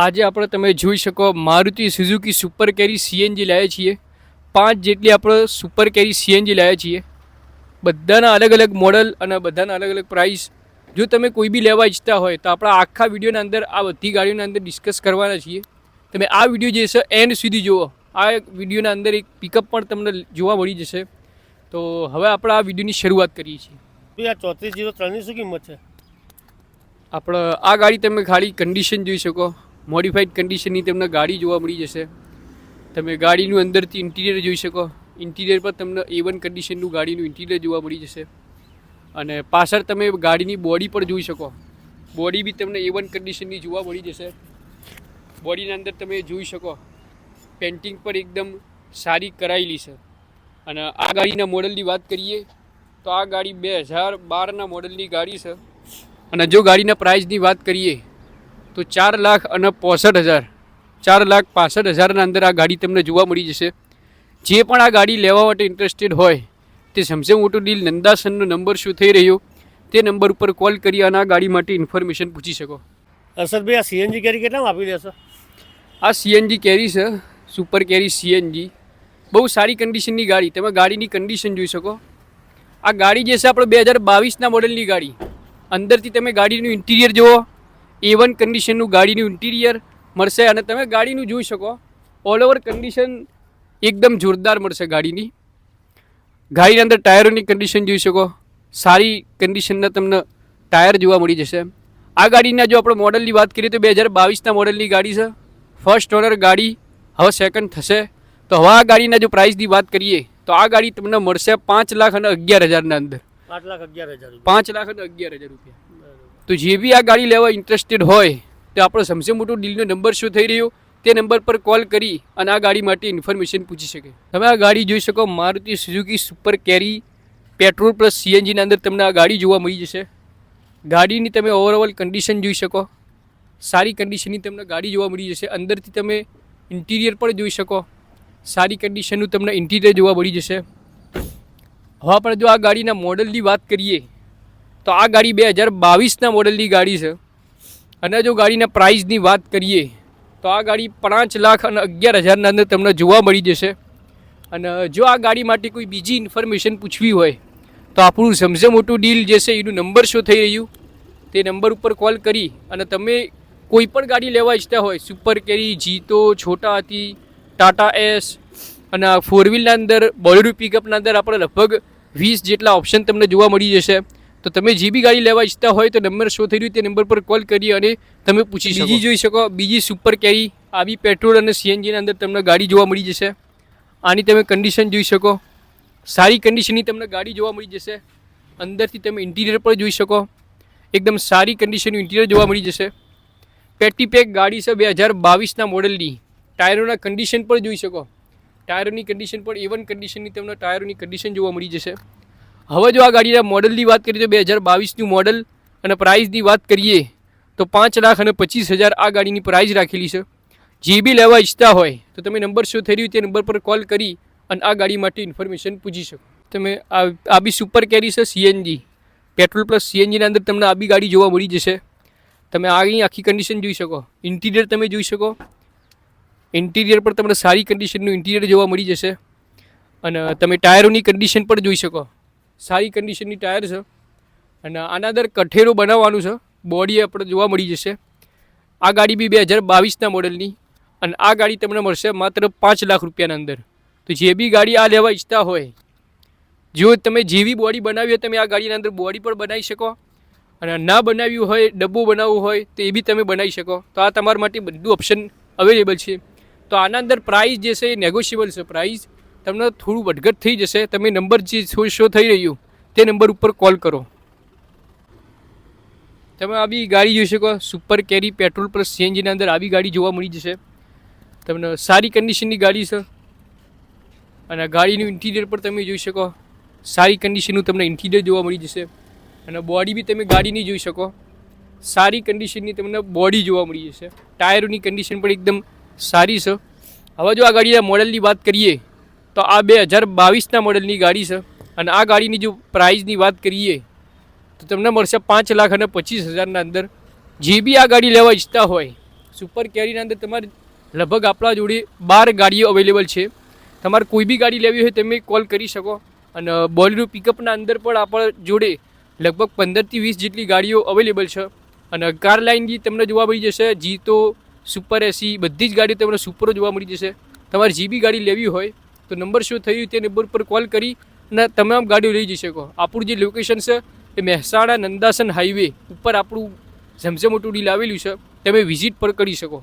આજે આપણે તમે જોઈ શકો Maruti Suzuki Super Carry CNG લાવીએ છીએ. પાંચ જેટલી આપણે સુપર કેરી સીએનજી લાવીએ છીએ. બધાના અલગ અલગ મોડલ અને બધાના અલગ અલગ પ્રાઇસ જો તમે કોઈ બી લેવા ઈચ્છતા હોય તો આપણા આખા વિડીયોના અંદર આ બધી ગાડીઓના અંદર ડિસ્કસ કરવાના છીએ. તમે આ વીડિયો જે છે એન્ડ સુધી જુઓ. આ વિડીયોના અંદર એક પિકઅપ પણ તમને જોવા મળી જશે. તો હવે આપણે આ વિડીયોની શરૂઆત કરીએ છીએ. ભાઈ આ ચોત્રીસ જીરો ત્રણની શું કિંમત છે? આપણે આ ગાડી તમે ખાલી કન્ડિશન જોઈ શકો. મોડિફાઈડ કન્ડિશનની તમને ગાડી જોવા મળી જશે. તમે ગાડીનું અંદરથી ઇન્ટિરિયર જોઈ શકો. ઇન્ટિરિયર પર તમને એ વન કન્ડિશનનું ગાડીનું ઇન્ટિરિયર જોવા મળી જશે. અને પાછળ તમે ગાડીની બોડી પણ જોઈ શકો. બોડી બી તમને એ વન કન્ડિશનની જોવા મળી જશે. બોડીના અંદર તમે જોઈ શકો. પેન્ટિંગ પર એકદમ સારી કરાયેલી છે. અને આ ગાડીના મોડલની વાત કરીએ, તો આ ગાડી બે હજાર બારના મોડલની ગાડી છે. અને જો ગાડીના પ્રાઇસની વાત કરીએ તો ચાર લાખ અને પોસઠ હજાર. ચાર લાખ પાસઠ હજારના અંદર આ ગાડી તમને જોવા મળી જશે. જે પણ આ ગાડી લેવા માટે ઇન્ટરેસ્ટેડ હોય તે સમસે મોટું ડીલ નંદાસનનો નંબર શું થઈ રહ્યો તે નંબર ઉપર કોલ કરી અને આ ગાડી માટે ઇન્ફોર્મેશન પૂછી શકો. અસરભાઈ આ સીએનજી કેરી કેટલામાં આપી દેશો? આ સીએનજી કેરી છે સુપર કેરી સીએનજી બહુ સારી કન્ડિશનની ગાડી. તમે ગાડીની કન્ડિશન જોઈ શકો. આ ગાડી જે છે આપણે બે હજાર બાવીસના મોડલની ગાડી. અંદરથી તમે ગાડીનું ઇન્ટિરિયર જુઓ. એ વન કન્ડિશનનું ગાડીનું ઇન્ટિરિયર મળશે અને તમે ગાડીનું જોઈ શકો. ઓલ ઓવર કન્ડિશન એકદમ જોરદાર મળશે ગાડીની. ગાડીની અંદર ટાયરોની કન્ડિશન જોઈ શકો. સારી કન્ડિશનના તમને ટાયર જોવા મળી જશે. આ ગાડીના જો આપણે મોડલની વાત કરીએ તો બે હજાર બાવીસના મોડલની ગાડી છે. ફર્સ્ટ ઓનર ગાડી હવે સેકન્ડ થશે. તો હવે આ ગાડીના જો પ્રાઇસની વાત કરીએ તો આ ગાડી તમને મળશે પાંચ લાખ અને અગિયાર હજારના અંદર. પાંચ લાખ અગિયાર હજાર પાંચ લાખ અને અગિયાર હજાર રૂપિયા. તો જે બી આ ગાડી લેવા ઇન્ટરેસ્ટેડ હોય, તો આપણો સમસે મોટો ડીલનો નંબર શું થઈ રહ્યો, તે નંબર પર કોલ કરી અને આ ગાડી માટે ઇન્ફોર્મેશન પૂછી શકે. તમે આ ગાડી જોઈ શકો, Maruti Suzuki Super Carry petrol plus સીએનજીના અંદર તમને આ ગાડી જોવા મળી જશે. ગાડીની તમે ઓવરઓલ કન્ડિશન જોઈ શકો. સારી કન્ડિશનની તમને ગાડી જોવા મળી જશે. અંદરથી તમે ઇન્ટિરિયર પણ જોઈ શકો. સારી કન્ડિશનનું તમને ઇન્ટિરિયર જોવા મળી જશે. હવે આપણે જો આ ગાડીના મોડલની વાત કરીએ તો આ ગાડી બે હજાર બાવીસના મોડલની ગાડી છે. અને જો ગાડીના પ્રાઇસની વાત કરીએ, તો આ ગાડી પાંચ લાખ અને અગિયાર હજારના અંદર તમને જોવા મળી જશે. અને જો આ ગાડી માટે કોઈ બીજી ઇન્ફોર્મેશન પૂછવી હોય, તો આપણું સમજે મોટું ડીલ જે છે એનું નંબર શું થઈ રહ્યું, તે નંબર ઉપર કોલ કરી અને તમે કોઈ પણ ગાડી લેવા ઈચ્છતા હોય, સુપર કેરી, જીતો, છોટા હતી ટાટા એસ અને ફોર વ્હીલના અંદર બોલેરો પિકઅપના અંદર આપણે લગભગ વીસ જેટલા ઓપ્શન તમને જોવા મળી જશે. તો તમે જે બી ગાડી લેવા ઈચ્છતા હોય તો નંબર શો થઈ રહ્યું તે નંબર પર કોલ કરી અને તમે પૂછી શકો. બીજી જોઈ શકો, બીજી સુપર કેરી, આવી પેટ્રોલ અને સીએનજીના અંદર તમને ગાડી જોવા મળી જશે. આની તમે કન્ડિશન જોઈ શકો. સારી કન્ડિશનની તમને ગાડી જોવા મળી જશે. અંદરથી તમે ઇન્ટિરિયર પણ જોઈ શકો. એકદમ સારી કન્ડિશનનું ઇન્ટિરિયર જોવા મળી જશે. પેટી પેક ગાડી છે બે હજાર બાવીસના મોડલની. ટાયરોના કન્ડિશન પણ જોઈ શકો. ટાયરોની કન્ડિશન પણ એવન કન્ડિશનની તમને ટાયરોની કન્ડિશન જોવા મળી જશે. હવે જો આ ગાડીના મોડલની વાત કરીએ તો બે હજાર બાવીસનું મોડલ અને પ્રાઇસની વાત કરીએ તો પાંચ લાખ અને પચીસ હજાર આ ગાડીની પ્રાઇસ રાખેલી છે. જે બી લેવા ઈચ્છતા હોય તો તમે નંબર શો થઈ રહ્યું તે નંબર પર કોલ કરી અને આ ગાડી માટે ઇન્ફોર્મેશન પૂછી શકો. તમે આ આ બી સુપર કેરી છે સીએનજી પેટ્રોલ પ્લસ સીએનજીના અંદર તમને આ બી ગાડી જોવા મળી જશે. તમે આગળની આખી કન્ડિશન જોઈ શકો. ઇન્ટિરિયર તમે જોઈ શકો. ઇન્ટિરિયર પર તમને સારી કન્ડિશનનું ઇન્ટિરિયર જોવા મળી જશે. અને તમે ટાયરોની કન્ડિશન પણ જોઈ શકો. સારી કન્ડિશનની ટાયર છે. અને આના અંદર કઠેરો બનાવવાનું છે. બોડી આપણે જોવા મળી જશે. આ ગાડી બી બે હજાર બાવીસના મોડલની અને આ ગાડી તમને મળશે માત્ર પાંચ લાખ રૂપિયાના અંદર. તો જે બી ગાડી આ લેવા ઈચ્છતા હોય, જો તમે જેવી બોડી બનાવી હોય, તમે આ ગાડીના અંદર બોડી પણ બનાવી શકો. અને ના બનાવ્યું હોય, ડબ્બો બનાવવું હોય, તો એ બી તમે બનાવી શકો. તો આ તમારા માટે બધું ઓપ્શન અવેલેબલ છે. તો આના અંદર પ્રાઇસ જે છે એ નેગોશિયેબલ છે. પ્રાઇસ તમને થોડું વધઘટ થઈ જશે, તમે નંબર જે શો શો થઈ રહ્યું, તે નંબર ઉપર કોલ કરો. તમે આવી ગાડી જોઈ શકો, સુપર કેરી પેટ્રોલ પ્લસ સીએનજીના અંદર આવી ગાડી જોવા મળી જશે. તમને સારી કન્ડિશનની ગાડી છે. અને ગાડીનું ઇન્ટિરિયર પણ તમે જોઈ શકો, સારી કન્ડિશનનું તમને ઇન્ટિરિયર જોવા મળી જશે. અને બોડી બી તમે ગાડીની જોઈ શકો, સારી કન્ડિશનની તમને બોડી જોવા મળી જશે. ટાયરોની કન્ડિશન પણ એકદમ સારી છે. હવે જો આ ગાડીના મોડલની વાત કરીએ તો આ બે હજાર બાવીસના મોડલની ગાડી છે. અને આ ગાડીની જો પ્રાઇઝની વાત કરીએ, તો તમને મળશે પાંચ લાખ અને પચીસ હજારના અંદર. જે બી આ ગાડી લેવા ઈચ્છતા હોય, સુપર કેરીના અંદર તમારે લગભગ આપણા જોડે બાર ગાડીઓ અવેલેબલ છે. તમારે કોઈ બી ગાડી લેવી હોય તમે કોલ કરી શકો. અને બોલેરો પિકઅપના અંદર પણ આપણા જોડે લગભગ પંદરથી વીસ જેટલી ગાડીઓ અવેલેબલ છે. અને કાર લાઇનથી તમને જોવા મળી જશે, જીતો, સુપર એસી બધી જ ગાડીઓ તમને સુપરો જોવા મળી જશે. તમારે જે બી ગાડી લેવી હોય તો નંબર શું થયું તે નંબર પર કોલ કરી અને તમામ ગાડીઓ લઈ જઈ શકો. આપણું જે લોકેશન છે એ મહેસાણા નંદાસન હાઈવે ઉપર આપણું ઝમઝમ ટુડી ડીલ આવેલું છે, તમે વિઝિટ પર કરી શકો.